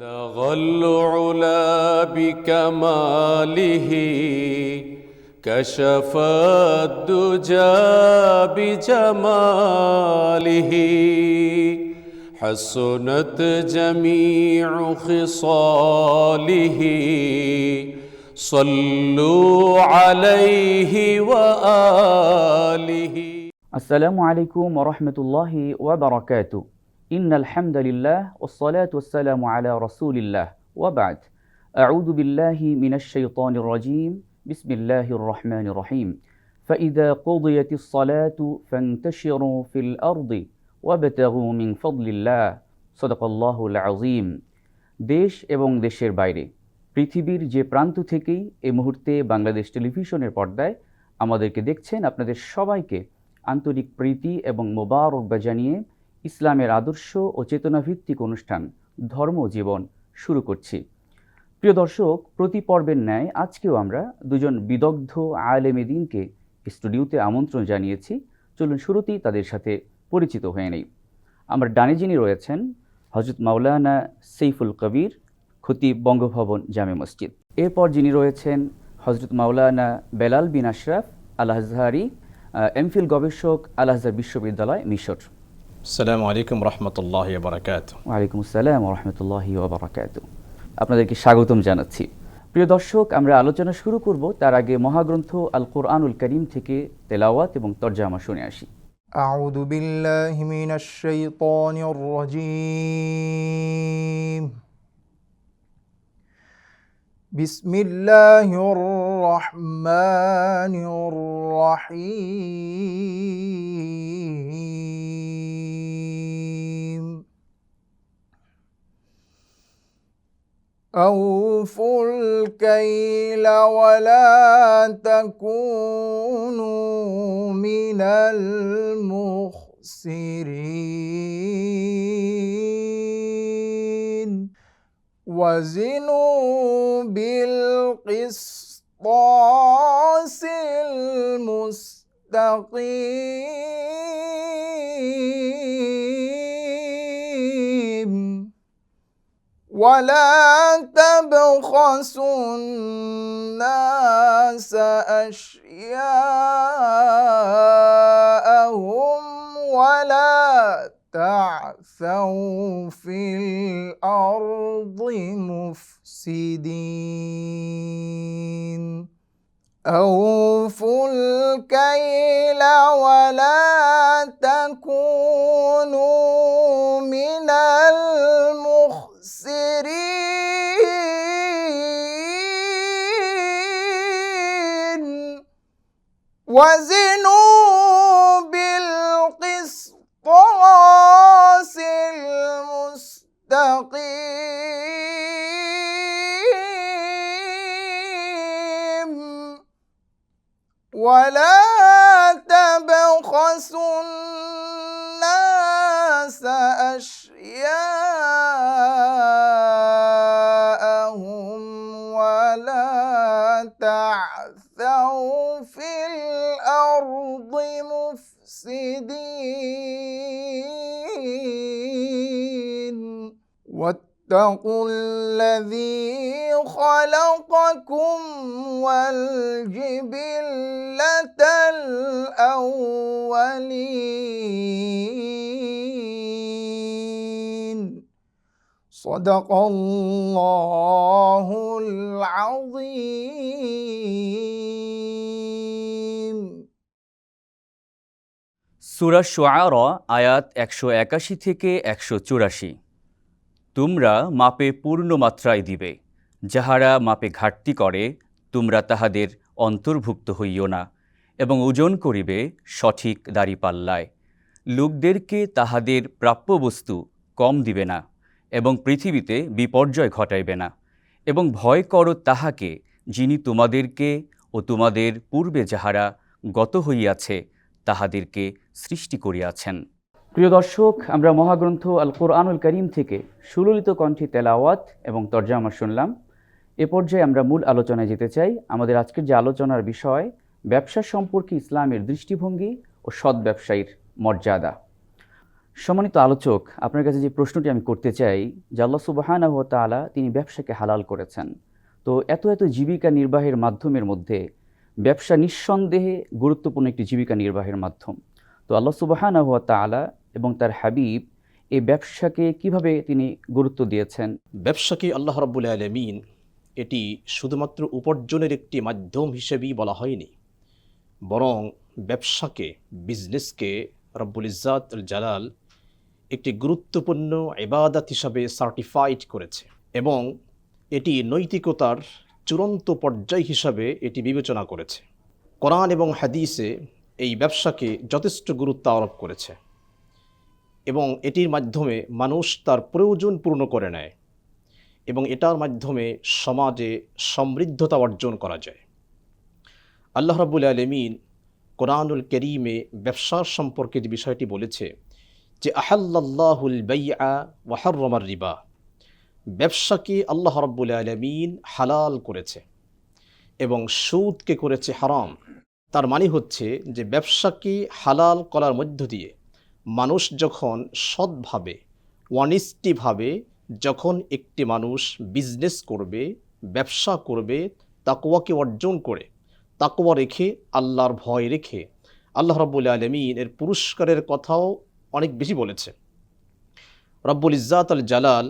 بلغ العلا بكماله كشف الدجى بجماله حسنت جميع خصاله صلوا عليه وآله السلام عليكم ورحمة الله وبركاته. ওরহমতুল্লাহি ওয়াবারাকাতু ইন্নাল হামদুলিল্লাহ ওসসালাতু ওয়াসসালামু আলা রাসূলিল্লাহ ওয়া বা'দ আউযু বিল্লাহি মিনাশ শাইতানির রাজীম বিসমিল্লাহির রহমানির রহিম فإذا قضيت الصلاة فانتشروا في الأرض وابتغوا من فضل الله صدق الله العظيم দেশ এবং দেশের বাইরে পৃথিবীর যে প্রান্ত থেকেই এই মুহূর্তে বাংলাদেশ টেলিভিশনের পর্দায় আমাদেরকে দেখছেন আপনাদের সবাইকে আন্তরিক প্রীতি এবং মোবারকবা জানিয়ে ইসলামের আদর্শ ও চেতনাভিত্তিক অনুষ্ঠান ধর্ম জীবন শুরু করছি। প্রিয় দর্শক, প্রতি পর্বের ন্যায় আজকেও আমরা দুজন বিদগ্ধ আলেমে দিনকে স্টুডিওতে আমন্ত্রণ জানিয়েছি। চলুন শুরুতেই তাদের সাথে পরিচিত হয়ে নেই। আমার ডানে যিনি রয়েছেন হজরত মাওলানা সেইফুল কবির, খতিব বঙ্গভবন জামে মসজিদ। এরপর যিনি রয়েছেন হজরত মাওলানা বেলাল বিন আশরাফ আল এমফিল গবেষক আল বিশ্ববিদ্যালয় মিশর। السلام عليكم ورحمة الله وبركاته ওয়ালাইকুম আসসালাম রহমতুল্লাহি ওবরাকাত আপনাদেরকে স্বাগতম জানাচ্ছি প্রিয় দর্শক আমরা আলোচনা শুরু করব তার আগে মহাগ্রন্থ আল কোরআনুল করিম থেকে তেলাওয়াত এবং তর্জামা শুনে আসি أعوذ بالله من الشيطان الرجيم بسم الله الرحمن الرحيم. أوفوا الكيل ولا تكونوا من المخسرين. وزنوا بالقسطاس المستقيم. ولا تبخسوا الناس أشياءهم ولا تعثوا في مفسدين أوفوا الكيل ولا تكونوا من المخسرين. وزنوا ولا تبخسوا الناس أشياءهم ولا تعثوا في الأرض مفسدين واتقوا الذي خلقكم والجبلة الأولين صدق الله العظيم সুরা শোয়ারা আয়াত একশো একাশি থেকে একশো চুরাশি তোমরা মাপে পূর্ণ মাত্রায় দিবে যাহারা মাপে ঘাটতি করে, তোমরা তাহাদের অন্তর্ভুক্ত হইও না এবং ওজন করিবে সঠিক দাড়িপাল্লায়। লোকদেরকে তাহাদের প্রাপ্য বস্তু কম দিবে না এবং পৃথিবীতে বিপর্যয় ঘটাইবে না এবং ভয় করো তাহাকে যিনি তোমাদেরকে ও তোমাদের পূর্বে যাহারা গত হইয়াছে তাহাদেরকে সৃষ্টি করিয়াছেন। প্রিয় দর্শক, আমরা মহাগ্রন্থ আল কোরআনুল করিম থেকে সুললিত কণ্ঠে তেলাওয়াত এবং তর্জামা শুনলাম। এ পর্যায়ে আমরা মূল আলোচনায় যেতে চাই আমাদের আজকের যে আলোচনার বিষয়, ব্যবসা সম্পর্কে ইসলামের দৃষ্টিভঙ্গি ও সৎ ব্যবসায়ীর মর্যাদা। সম্মানিত আলোচক, আপনার কাছে যে প্রশ্নটি আমি করতে চাই, যে আল্লাহ সুবাহানাহ তাআলা তিনি ব্যবসাকে হালাল করেছেন। তো এত এত জীবিকা নির্বাহের মাধ্যমের মধ্যে ব্যবসা নিঃসন্দেহে গুরুত্বপূর্ণ একটি জীবিকা নির্বাহের মাধ্যম। তো আল্লাহ সুবাহানাহ তাআলা এবং তার হাবিব এই ব্যবসাকে কীভাবে তিনি গুরুত্ব দিয়েছেন? ব্যবসাকে আল্লাহ রাব্বুল আলমিন এটি শুধুমাত্র উপার্জনের একটি মাধ্যম হিসেবেই বলা হয়নি, বরং ব্যবসাকে বিজনেসকে রব্বুল ইজাত জালাল একটি গুরুত্বপূর্ণ এবাদাত হিসাবে সার্টিফাইড করেছে এবং এটি নৈতিকতার চূড়ান্ত পর্যায় হিসাবে এটি বিবেচনা করেছে। কোরআন এবং হাদিসে এই ব্যবসাকে যথেষ্ট গুরুত্ব আরোপ করেছে এবং এটির মাধ্যমে মানুষ তার প্রয়োজন পূর্ণ করে নেয়। এবং এটার মাধ্যমে সমাজে সমৃদ্ধতা অর্জন করা যায়। আল্লাহ রাবুল আলমিন কোরআনুল করিমে ব্যবসার সম্পর্কে যে বিষয়টি বলেছে যে আহাল্লাহুল বাইয়া ওয়াহারমার রিবা ব্যবসাকে আল্লাহ রাব্বুল আলমিন হালাল করেছে এবং সুদকে করেছে হারাম। তার মানে হচ্ছে যে, ব্যবসাকে হালাল করার মধ্য দিয়ে মানুষ যখন সৎভাবে ওয়ানিস্টিভাবে যখন একটি মানুষ বিজনেস করবে, ব্যবসা করবে, তাকওয়াকে অর্জন করে, তাকওয়া রেখে, আল্লাহর ভয় রেখে, আল্লাহ রব্বুল আলমিন এর পুরস্কারের কথাও অনেক বেশি বলেছে। রব্বুল ইজাত আল জালাল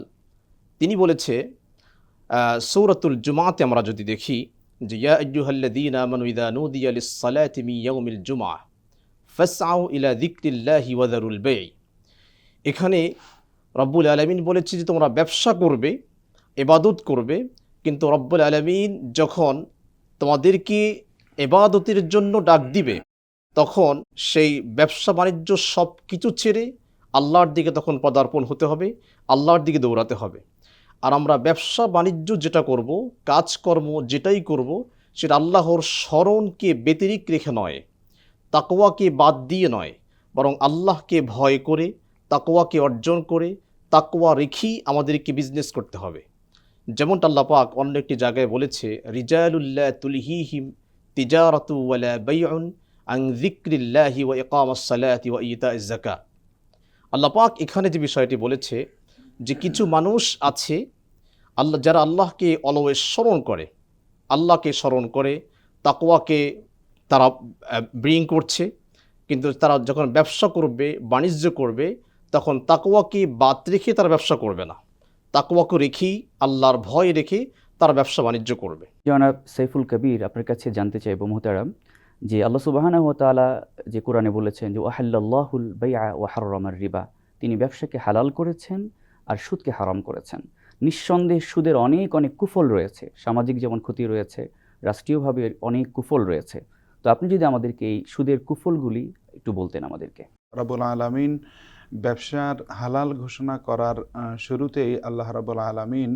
তিনি বলেছে সৌরাতুল জুমাতে আমরা যদি দেখি যে জুমআহ, ফাসআউ ইলা যিকরিল্লাহি ওয়া যারুল বাই। এখানে রব্বুল আলমিন বলেছে যে তোমরা ব্যবসা করবে এবাদত করবে, কিন্তু রব্বুল আলমিন যখন তোমাদেরকে এবাদতের জন্য ডাক দিবে, তখন সেই ব্যবসা বাণিজ্য সব কিছু ছেড়ে আল্লাহর দিকে তখন পদার্পণ হতে হবে, আল্লাহর দিকে দৌড়াতে হবে। আর আমরা ব্যবসা বাণিজ্য যেটা করব, কাজকর্ম যেটাই করব, সেটা আল্লাহর স্মরণকে ব্যতিরিক রেখে নয়, তাকওয়াকে বাদ দিয়ে নয়, বরং আল্লাহকে ভয় করে তাকওয়াকে অর্জন করে তাকওয়া রেখেই আমাদেরকে বিজনেস করতে হবে। যেমন আল্লাহ পাক অন্য একটি জায়গায় বলেছে রিজালুল্লাহ তুলহিহিম তিজারাতু ওয়ালা বাইউন আং যিকরিল্লাহি ওয়া ইকামাস সালাতি ওয়া ইতা'iজ যাকাত। আল্লাহ পাক এখানে যে বিষয়টি বলেছে যে কিছু মানুষ আছে, আল্লাহ, যারা আল্লাহকে অলওয়েজ স্মরণ করে, আল্লাহকে স্মরণ করে তাকোয়াকে তারা ব্রিং করছে, কিন্তু তারা যখন ব্যবসা করবে, বাণিজ্য করবে তখন তাকওয়াকে বাদ রেখে তারা ব্যবসা করবে না? তাকওয়াকে রেখেই আল্লাহর ভয় রেখে তার ব্যবসা বাণিজ্য করবে। জনাব সাইফুল কবির আপনার কাছে জানতে চাইব মোহতারাম যে আল্লাহ সুবাহানাহ তাআলা যে কোরআনে বলেছেন যে ওয়াহাল্লাহুল বাইয়া ওয়া হাররামার রিবা তিনি ব্যবসাকে হালাল করেছেন আর সুদকে হারাম করেছেন। নিঃসন্দেহে সুদের অনেক অনেক কুফল রয়েছে। সামাজিক যেমন ক্ষতি রয়েছে রাষ্ট্রীয়ভাবে অনেক কুফল রয়েছে। তো আপনি যদি আমাদেরকে এই সুদের কুফলগুলি একটু বলতেন আমাদেরকে। রাবুল আলামিন ব্যবসার হালাল ঘোষণা করার শুরুতেই আল্লাহ রাবুল আলামিন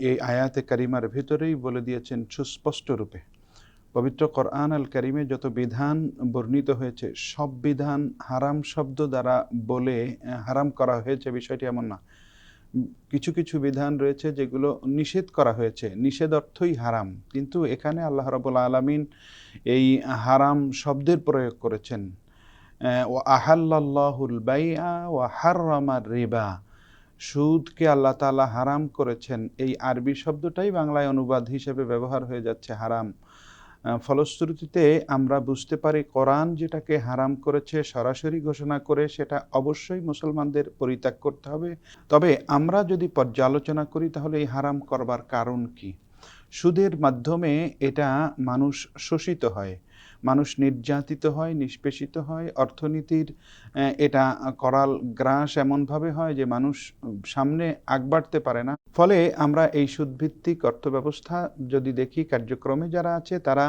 এই আয়াতে কারিমার ভিতরেই বলে দিয়েছেন সুস্পষ্ট রূপে। পবিত্র কোরআন আল কারিমে যত বিধান বর্ণিত হয়েছে, সব বিধান হারাম শব্দ দ্বারা বলে হারাম করা হয়েছে, বিষয়টি এমন না। কিছু কিছু বিধান রয়েছে যেগুলো নিষেধ করা হয়েছে। নিষেধ অর্থই হারাম। কিন্তু এখানে আল্লাহ রাবুল আলামিন এই হারাম শব্দের প্রয়োগ করেছেন। ও আহাল্লাহুল বাইআ ও হাররামার রিবা। সুদকে আল্লাহ তাআলা হারাম করেছেন। এই আরবি শব্দটাই বাংলায় অনুবাদ হিসেবে ব্যবহার হয়ে যাচ্ছে, হারাম। ফলশ্রুতিতে আমরা বুঝতে পারি কোরআন যেটাকে হারাম করেছে, সরাসরি ঘোষণা করে, সেটা অবশ্যই মুসলমানদের পরিত্যাগ করতে হবে। তবে আমরা যদি পর্যালোচনা করি, তাহলে এই হারাম করবার কারণ কি? সুদের মাধ্যমে এটা মানুষ শোষিত হয়। মানুষ নির্যাতিত হয়, নিষ্পেষিত হয়। অর্থনীতির এটা করাল গ্রাস এমনভাবে হয় যে মানুষ সামনে আগ বাড়তে পারে না। ফলে আমরা এই সুদভিত্তিক অর্থব্যবস্থা যদি দেখি, কার্যক্রমে যারা আছে, তারা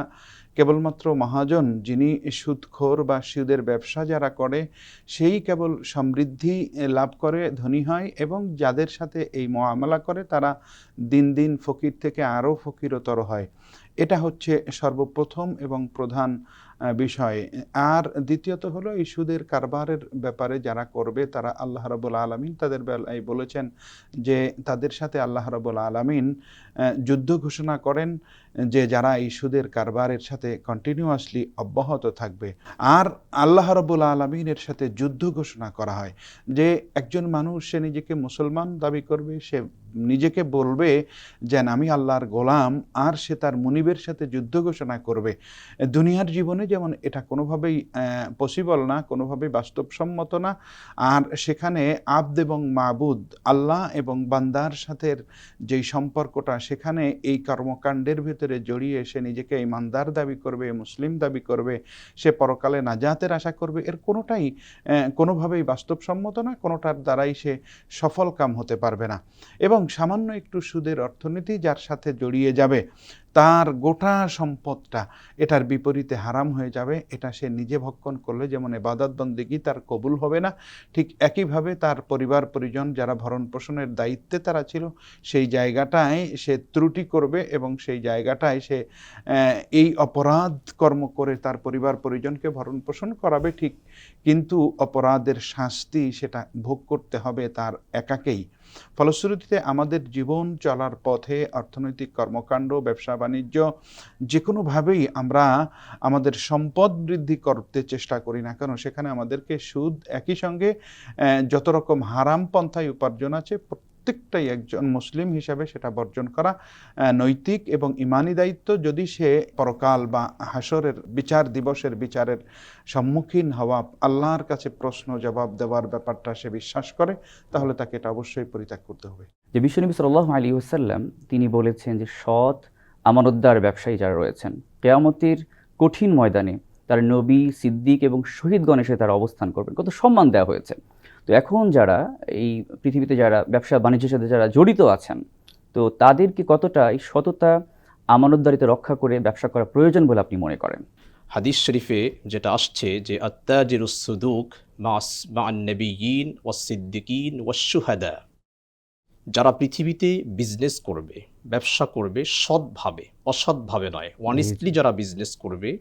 কেবলমাত্র মহাজন যিনি সুদখোর বা সুদের ব্যবসা যারা করে, সেই কেবল সমৃদ্ধি লাভ করে, ধনী হয় এবং যাদের সাথে এই মোয়ামলা করে, তারা দিন দিন ফকির থেকে আরও ফকিরতর হয়। এটা হচ্ছে সর্বপ্রথম এবং প্রধান বিষয়। আর দ্বিতীয়ত হলো এই সুদের কারবারের ব্যাপারে যারা করবে, তারা আল্লাহ রবুল আলমিন তাদের বেলায় বলেছেন যে তাদের সাথে আল্লাহ রবুল আলমিন যুদ্ধ ঘোষণা করেন। যে যারা এই সুদের কারবারের সাথে কন্টিনিউয়াসলি অব্যাহত থাকবে, আর আল্লাহ রবুল আলমিনের সাথে যুদ্ধ ঘোষণা করা হয়, যে একজন মানুষ সে নিজেকে মুসলমান দাবি করবে, সে নিজেকে বলবে যে আমি আল্লাহর গোলাম, আর সে তার মুনিবের সাথে যুদ্ধ ঘোষণা করবে। দুনিয়ার জীবনে যেমন এটা কোনোভাবেই পসিবল না, কোনোভাবেই বাস্তবসম্মত না, আর সেখানে আব্দ এবং মাবুদ, আল্লাহ এবং বান্দার সাথে যেই সম্পর্কটা, সেখানে এই কর্মকাণ্ডের ভিতরে জড়িয়ে সে নিজেকে ইমানদার দাবি করবে, মুসলিম দাবি করবে, সে পরকালে নাজাতের আশা করবে, এর কোনোটাই কোনোভাবেই বাস্তবসম্মত না, কোনোটার দ্বারাই সে সফল কাম হতে পারবে না। এবং সামান্য একটু সুদের অর্থনীতি যার সাথে জড়িয়ে যাবে তার গোটা সম্পদটা এটার বিপরীতে হারাম হয়ে যাবে, এটা সে নিজে ভক্ষণ করলে যেমন এবাদত বন্দিগি তার কবুল হবে না, ঠিক একইভাবে তার পরিবার পরিজন যারা ভরণ পোষণের দায়িত্বে তারা ছিল, সেই জায়গাটায় সে ত্রুটি করবে এবং সেই জায়গাটায় সে এই অপরাধ কর্ম করে তার পরিবার পরিজনকে ভরণ পোষণ করাবে, ঠিক। কিন্তু অপরাধের শাস্তি সেটা ভোগ করতে হবে তার একাকেই। ফলশ্রুতিতে আমাদের জীবন চলার পথে অর্থনৈতিক কর্মকাণ্ড, ব্যবসা, বাণিজ্য যে কোনোভাবেই আমরা আমাদের সম্পদ বৃদ্ধি করতে চেষ্টা করি না কেন, সেখানে আমাদেরকে সুদ একই সঙ্গে যত রকম হারাম পন্থায় উপার্জন আছে প্রত্যেকটাই একজন মুসলিম হিসাবে সেটা বর্জন করা নৈতিক এবং ইমানি দায়িত্ব। যদি সে পরকাল বা হাসরের বিচার, দিবসের বিচারের সম্মুখীন হওয়া আল্লাহর কাছে প্রশ্ন, জবাব দেওয়ার ব্যাপারটা সে বিশ্বাস করে, তাহলে তাকে এটা অবশ্যই পরিত্যাগ করতে হবে। যে বিশ্বনবী সাল্লাহ আলী ওসাল্লাম তিনি বলেছেন যে সৎ আমানতদার ব্যবসায়ী যারা রয়েছেন, কেয়ামতের কঠিন ময়দানে তার নবী, সিদ্দিক এবং শহীদগণ এসে তারা অবস্থান করবেন। কত সম্মান দেওয়া হয়েছে। তো এখন যারা এই পৃথিবীতে যারা ব্যবসা বাণিজ্যের সাথে যারা জড়িত আছেন তো তাদেরকে কতটা এই সততা আমানতদারিতে রক্ষা করে ব্যবসা করা প্রয়োজন বলে আপনি মনে করেন? হাদিস শরীফে যেটা আসছে যে আত্মাজিরুসুদুক মাস মান্নবীন ওয়াসিদ্দিকিন ওয়াসুহাদা যারা পৃথিবীতে বিজনেস করবে ব্যবসা করবে সৎভাবে অসৎভাবে নয় অনেস্টলি যারা বিজনেস করবে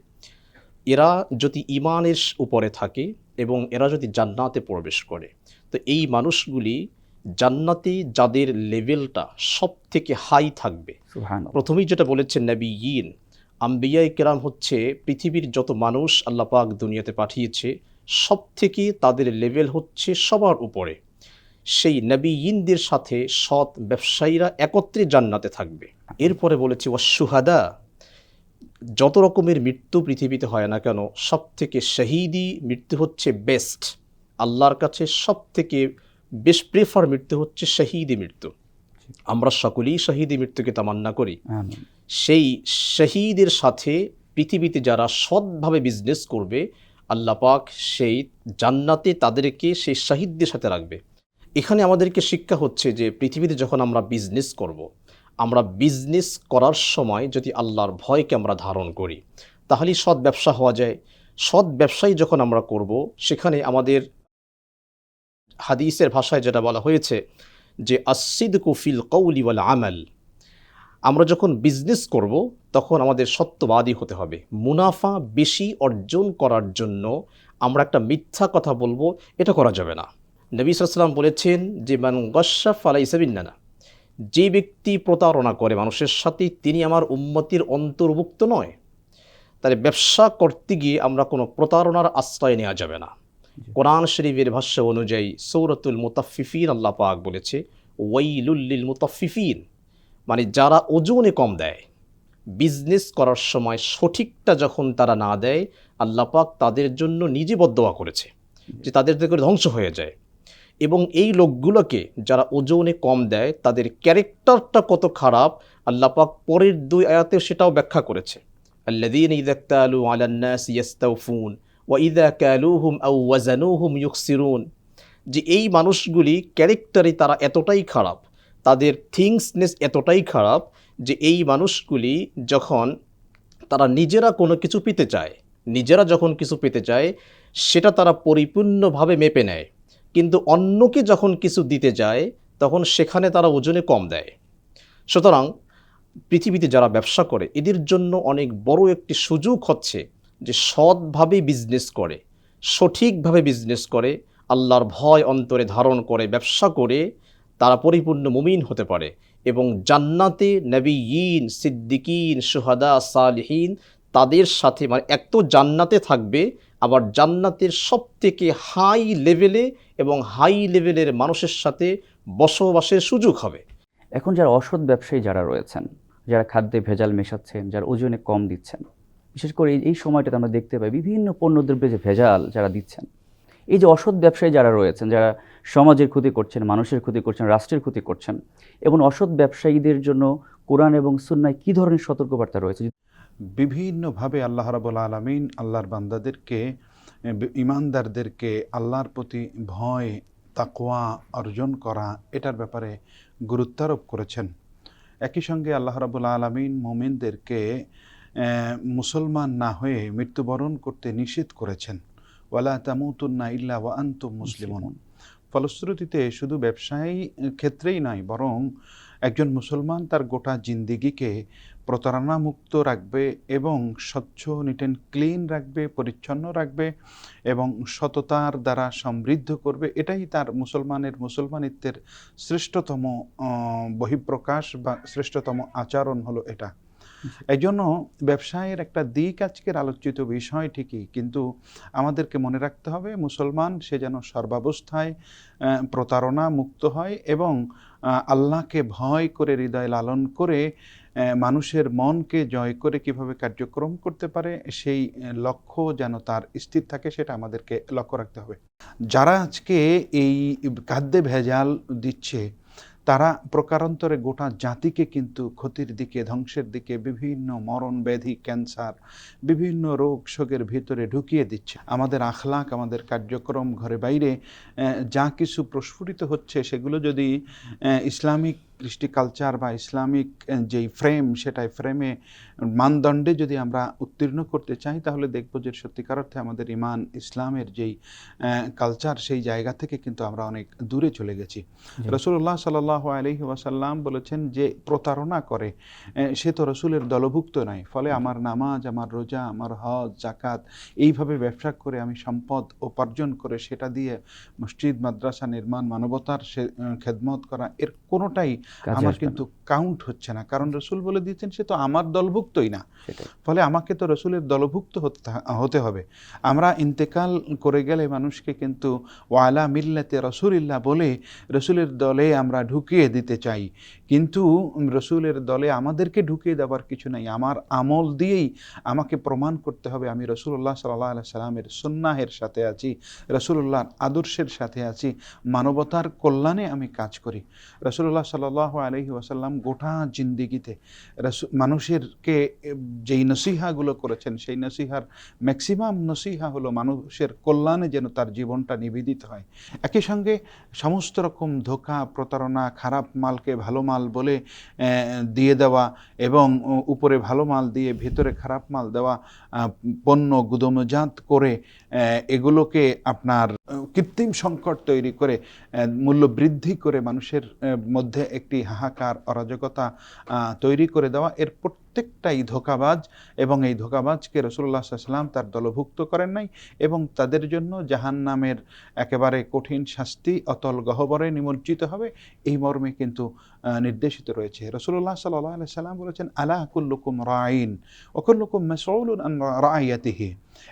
এরা যদি ইমানের উপরে থাকে এবং এরা যদি জান্নাতে প্রবেশ করে তো এই মানুষগুলি জান্নাতে যাদের লেভেলটা সব থেকে হাই থাকবে। প্রথমেই যেটা বলেছেন নবী ইন আম্বিয়াই কেরাম হচ্ছে পৃথিবীর যত মানুষ আল্লাহ পাক দুনিয়াতে পাঠিয়েছে সব থেকে তাদের লেভেল হচ্ছে সবার উপরে। সেই নবী ইনদের সাথে সৎ ব্যবসায়ীরা একত্রে জান্নাতে থাকবে। এরপরে বলেছে ওয়াসুহাদা যত রকমের মৃত্যু পৃথিবীতে হয় না কেন সব থেকে শহীদি মৃত্যু হচ্ছে বেস্ট আল্লাহর কাছে সব থেকে বেশ প্রেফার মৃত্যু হচ্ছে শহীদি মৃত্যু। আমরা সকলেই শহীদি মৃত্যুকে তামান্না করি। সেই শহীদের সাথে পৃথিবীতে যারা সৎভাবে বিজনেস করবে আল্লাহ পাক সেই জান্নাতে তাদেরকে সেই শহীদদের সাথে রাখবে। এখানে আমাদেরকে শিক্ষা হচ্ছে যে পৃথিবীতে যখন আমরা বিজনেস করব। আমরা বিজনেস করার সময় যদি আল্লাহর ভয়কে আমরা ধারণ করি, তাহলেই সৎ ব্যবসা হওয়া যায়। সৎ ব্যবসায়ী যখন আমরা করব, সেখানে আমাদের হাদিসের ভাষায় যেটা বলা হয়েছে যে আসিদ কুফিল ওয়াল আমাল। আমরা যখন বিজনেস করব, তখন আমাদের সত্যবাদী হতে হবে। মুনাফা বেশি অর্জন করার জন্য আমরা একটা মিথ্যা কথা বলব, এটা করা যাবে না। নবী সাল্লাম বলেছেন যে, মান গসাফ আলাই সাবিন্নানা যে ব্যক্তি প্রতারণা করে মানুষের সাথে তিনি আমার উন্মতির অন্তর্ভুক্ত নয় তাহলে ব্যবসা করতে গিয়ে আমরা কোনো প্রতারণার আশ্রয় নেওয়া যাবে না। কোরআন শরীফের ভাষ্য অনুযায়ী সৌরতুল মুতাফিফিন আল্লাহ পাক বলেছে ওয়াইলুল্লিল মুতাফিফিন মানে যারা ওজনে কম দেয় বিজনেস করার সময় সঠিকটা যখন তারা না দেয় আল্লাহ পাক তাদের জন্য নিজে বদোয়া করেছে যে তাদের থেকে ধ্বংস হয়ে যায়। এবং এই লোকগুলোকে যারা ওজনে কম দেয়, তাদের ক্যারেক্টারটা কত খারাপ, আল্লাহ পাক পরের দুই আয়াতে সেটাও ব্যাখ্যা করেছে। আল্লাদিন ইদাক্তালু আলান্নাস ইয়াস্তাউফুন ওয়া ইদা কালুহুম আউ ওয়াজানুহুম ইউকসিরুন যে এই মানুষগুলি ক্যারেক্টারে তারা এতটাই খারাপ, তাদের থিংসনেস এতটাই খারাপ যে এই মানুষগুলি যখন তারা নিজেরা কোনো কিছু পেতে চায়, নিজেরা যখন কিছু পেতে চায়, সেটা তারা পরিপূর্ণভাবে মেপে নেয়। কিন্তু অন্যকে যখন কিছু দিতে যায়, তখন সেখানে তারা ওজনে কম দেয়। সুতরাং পৃথিবীতে যারা ব্যবসা করে, এদের জন্য অনেক বড় একটি সুযোগ হচ্ছে যে সৎভাবে বিজনেস করে, সঠিকভাবে বিজনেস করে, আল্লাহর ভয় অন্তরে ধারণ করে, ব্যবসা করে তারা পরিপূর্ণ মুমিন হতে পারে এবং জান্নাতে নবীন, সিদ্দিকিন সুহাদা সালিহীন তাদের সাথে মানে এক তো জান্নাতে থাকবে আবার জান্নাতের সব থেকে হাই লেভেলে এবং হাই লেভেলের মানুষের সাথে বসবাসের সুযোগ হবে। এখন যারা অসৎ ব্যবসায়ী যারা রয়েছেন, যারা খাদ্যে ভেজাল মেশাচ্ছেন, যারা ওজনে কম দিচ্ছেন, বিশেষ করে এই- সময়টাতে আমরা দেখতে পাই বিভিন্ন পণ্যদ্রব্যে যে ভেজাল যারা দিচ্ছেন, এই যে অসৎ ব্যবসায়ী যারা রয়েছেন, যারা সমাজের ক্ষতি করছেন, মানুষের ক্ষতি করছেন, রাষ্ট্রের ক্ষতি করছেন, এবং অসৎ ব্যবসায়ীদের জন্য কোরআন এবং সুন্নায় কী ধরনের সতর্কবার্তা রয়েছে? বিভিন্নভাবে আল্লাহ রাবুল আলমিন আল্লাহর বান্দাদেরকে ইমানদারদেরকে আল্লাহর প্রতি ভয় তাকওয়া অর্জন করা এটার ব্যাপারে গুরুত্বারোপ করেছেন। একই সঙ্গে আল্লাহ রাবুল আলমিন মোমিনদেরকে মুসলমান না হয়ে মৃত্যুবরণ করতে নিষেধ করেছেন। ওয়ালা তামুতুন্না ইল্লা ওয়া আন্তুম মুসলিমুন। ফলশ্রুতিতে শুধু ব্যবসায়ী ক্ষেত্রেই নয় বরং একজন মুসলমান তার গোটা জিন্দিগিকে প্রতারণা মুক্ত রাখবে এবং স্বচ্ছ নিট অ্যান্ড ক্লিন রাখবে পরিচ্ছন্ন রাখবে এবং সততার দ্বারা সমৃদ্ধ করবে। এটাই তার মুসলমানের মুসলমানিত্বের শ্রেষ্ঠতম বহিঃপ্রকাশ বা শ্রেষ্ঠতম আচরণ হলো এটা। এই জন্য ব্যবসায়ের একটা দিক আজকের আলোচিত বিষয় ঠিকই কিন্তু আমাদেরকে মনে রাখতে হবে মুসলমান সে যেন সর্বাবস্থায় প্রতারণা মুক্ত হয় এবং আল্লাহকে ভয় করে হৃদয় লালন করে মানুষের মনকে জয় করে কীভাবে কার্যক্রম করতে পারে, সেই লক্ষ্য যেন তার স্থির থাকে সেটা আমাদেরকে লক্ষ্য রাখতে হবে। যারা আজকে এই খাদ্যে ভেজাল দিচ্ছে, তারা প্রকারান্তরে গোটা জাতিকে কিন্তু ক্ষতির দিকে, ধ্বংসের দিকে বিভিন্ন মরণ ব্যাধি, ক্যান্সার, বিভিন্ন রোগ শোকের ভিতরে ঢুকিয়ে দিচ্ছে। আমাদের আখলাক আমাদের কার্যক্রম ঘরে বাইরে যা কিছু প্রস্ফুটিত হচ্ছে, সেগুলো যদি ইসলামিক কৃষ্টি কালচার বা ইসলামিক যেই ফ্রেম সেটাই ফ্রেমে মানদণ্ডে যদি আমরা উত্তীর্ণ করতে চাই তাহলে দেখব যে সত্যিকার অর্থে আমাদের ইমান ইসলামের যেই কালচার সেই জায়গা থেকে কিন্তু আমরা অনেক দূরে চলে গেছি। রসুল্লাহ সাল্লাহ আলহি ওয়াসাল্লাম বলেছেন যে প্রতারণা করে সে তো রসুলের দলভুক্ত নয় ফলে আমার নামাজ আমার রোজা আমার হজ জাকাত এইভাবে ব্যবসা করে আমি সম্পদ উপার্জন করে সেটা দিয়ে মসজিদ মাদ্রাসা নির্মাণ মানবতার সে খেদমত করা এর কোনোটাই আমার কিন্তু কাউন্ট হচ্ছে না। কারণ রসুল বলে দিয়েছেন সে তো আমার দলভুক্তই না। ফলে আমাকে তো রসুলের দলভুক্ত হতে হতে হবে। আমরা ইন্তেকাল করে গেলে মানুষকে কিন্তু ওয়ালা মিল্লাতে রসুলিল্লাহ বলে রসুলের দলে আমরা ঢুকিয়ে দিতে চাই। কিন্তু রসুলের দলে আমাদেরকে ঢুকিয়ে দেওয়ার কিছু নাই। আমার আমল দিয়েই আমাকে প্রমাণ করতে হবে। আমি রসুল্লাহ সাল্লাহ আলাই সাল্লামের সুন্নাহের সাথে আছি রসুল্লাহর আদর্শের সাথে আছি, মানবতার কল্যাণে আমি কাজ করি। রসুল্লাহ সাল্লাহ আলহি ওয়াসাল্লাম গোটা জিন্দিগিতে মানুষেরকে যেই নসিহাগুলো করেছেন, সেই নসিহার ম্যাক্সিমাম নসিহা হলো মানুষের কল্যাণে যেন তার জীবনটা নিবেদিত হয়। একই সঙ্গে সমস্ত রকম ধোকা, প্রতারণা, খারাপ মালকে ভালো মাল বলে আহ, দিয়ে দেওয়া এবং উপরে ভালো মাল দিয়ে ভেতরে খারাপ মাল দেওয়া পণ্য গুদমজাত করে এগুলোকে আপনার কৃত্রিম সংকট তৈরি করে মূল্য বৃদ্ধি করে মানুষের মধ্যে একটি হাহাকার, অরাজকতা তৈরি করে দেওয়া এর প্রত্যেকটাই ধোকাবাজ এবং এই ধোকাবাজকে রসুল্লাহ সাল্লাম তার দলভুক্ত করেন নাই এবং তাদের জন্য জাহান নামের একেবারে কঠিন শাস্তি, অতল গহ্বরে নিমজ্জিত হবে এই মর্মে কিন্তু নির্দেশিত রয়েছে। রসুল্লাহ সাল্লাহ সাল্লাম বলেছেন, আলা কুল্লুকুম রাইন রায়াতিহি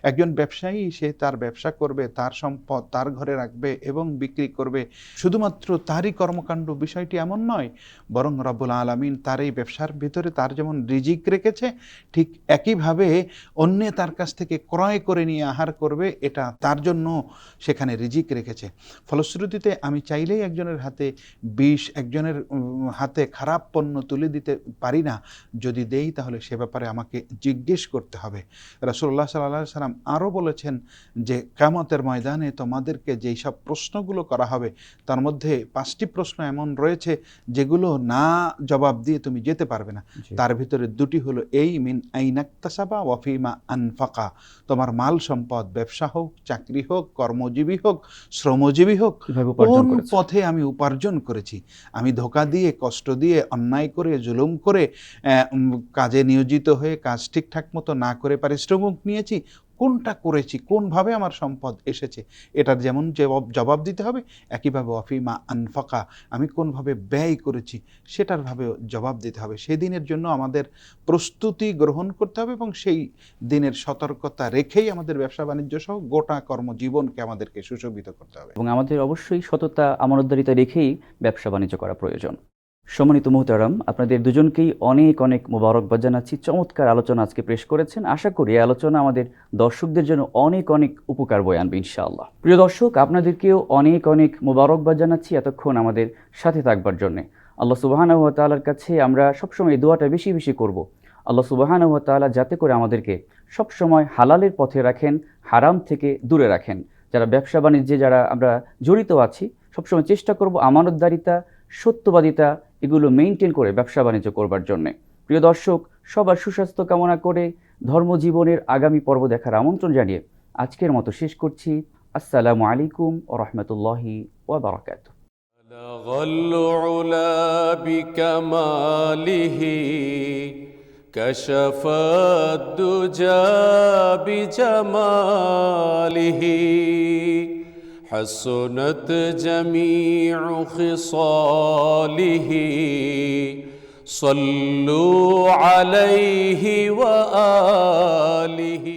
একজন ব্যবসায়ী, সে তার ব্যবসা করবে, তার সম্পদ তার ঘরে রাখবে এবং বিক্রি করবে। শুধুমাত্র তারই কর্মকাণ্ড বিষয়টি এমন নয়, বরং রব্বুল আলমিন তার এই ব্যবসার ভিতরে তার যেমন রিজিক রেখেছে, ঠিক একইভাবে অন্যে তার কাছ থেকে ক্রয় করে নিয়ে আহার করবে, এটা তার জন্য সেখানে রিজিক রেখেছে। ফলশ্রুতিতে আমি চাইলেই একজনের হাতে বিষ, একজনের হাতে খারাপ পণ্য তুলে দিতে পারি না। যদি দেই তাহলে সে ব্যাপারে আমাকে জিজ্ঞেস করতে হবে। রসুল্লাহ সাল্লাহ সাল্লাম আরও বলেছেন যে কামতের ময়দানে তোমাদেরকে যেই সব প্রশ্নগুলো করা হবে তার মধ্যে পাঁচটি প্রশ্ন এমন রয়েছে যেগুলো না জবাব দিয়ে তুমি যেতে পারবে না। তার ভিতরে দুটি হলো এই মিন আইনাক্তাসাবা ওয়াফিমা আনফাকা। তোমার মাল সম্পদ ব্যবসা হোক চাকরি হোক কর্মজীবী হোক শ্রমজীবী হোক কোন পথে আমি উপার্জন করেছি? আমি ধোকা দিয়ে কষ্ট দিয়ে অন্যায় করে জুলুম করে কাজে নিয়োজিত হয়ে কাজ ঠিকঠাক মতো না করে পারিশ্রমিক নিয়েছি কোনটা করেছি, কোনভাবে আমার সম্পদ এসেছে, এটার যেমন জবাব জবাব দিতে হবে, একইভাবে অফিমা আনফাকা, আমি কোনভাবে ব্যয় করেছি, সেটার ভাবে জবাব দিতে হবে। সেদিনের জন্য আমাদের প্রস্তুতি গ্রহণ করতে হবে এবং সেই দিনের সতর্কতা রেখেই আমাদের ব্যবসা বাণিজ্য সহ গোটা কর্মজীবনকে আমাদেরকে সুশোভিত করতে হবে। এবং আমাদের অবশ্যই সততা আমানতদারিতা রেখেই ব্যবসা বাণিজ্য করা প্রয়োজন। সম্মানিত মোহতারাম, আপনাদের দুজনকেই অনেক অনেক মোবারকবাদ জানাচ্ছি। চমৎকার আলোচনা আজকে পেশ করেছেন। আশা করি আলোচনা আমাদের দর্শকদের জন্য অনেক অনেক উপকার বয়ে আনবে, ইনশাআল্লাহ। প্রিয় দর্শক, আপনাদেরকেও অনেক অনেক মোবারকবাদ জানাচ্ছি এতক্ষণ আমাদের সাথে থাকবার জন্যে। আল্লাহ সুবাহানাহ তাআলার কাছে আমরা সবসময় এই দোয়াটা বেশি বেশি করব। আল্লাহ সুবাহানাহ তাআলা যাতে করে আমাদেরকে সবসময় হালালের পথে রাখেন, হারাম থেকে দূরে রাখেন। যারা ব্যবসা বাণিজ্যে যারা আমরা জড়িত আছি, সবসময় চেষ্টা করব আমানতদারিতা সত্যবাদিতা এগুলো মেনটেন করে ব্যবসা বাণিজ্য করবার জন্যে প্রিয় দর্শক সবার সুস্বাস্থ্য কামনা করে ধর্মজীবনের আগামী পর্ব দেখার আমন্ত্রণ জানিয়ে আজকের মতো শেষ করছি আসসালামু আলাইকুম ও রহমতুল্লাহি ওবরাকাত بلغ العلا بكماله كشف الدجى بجماله حسنت جميع خصاله. صلوا عليه وآله.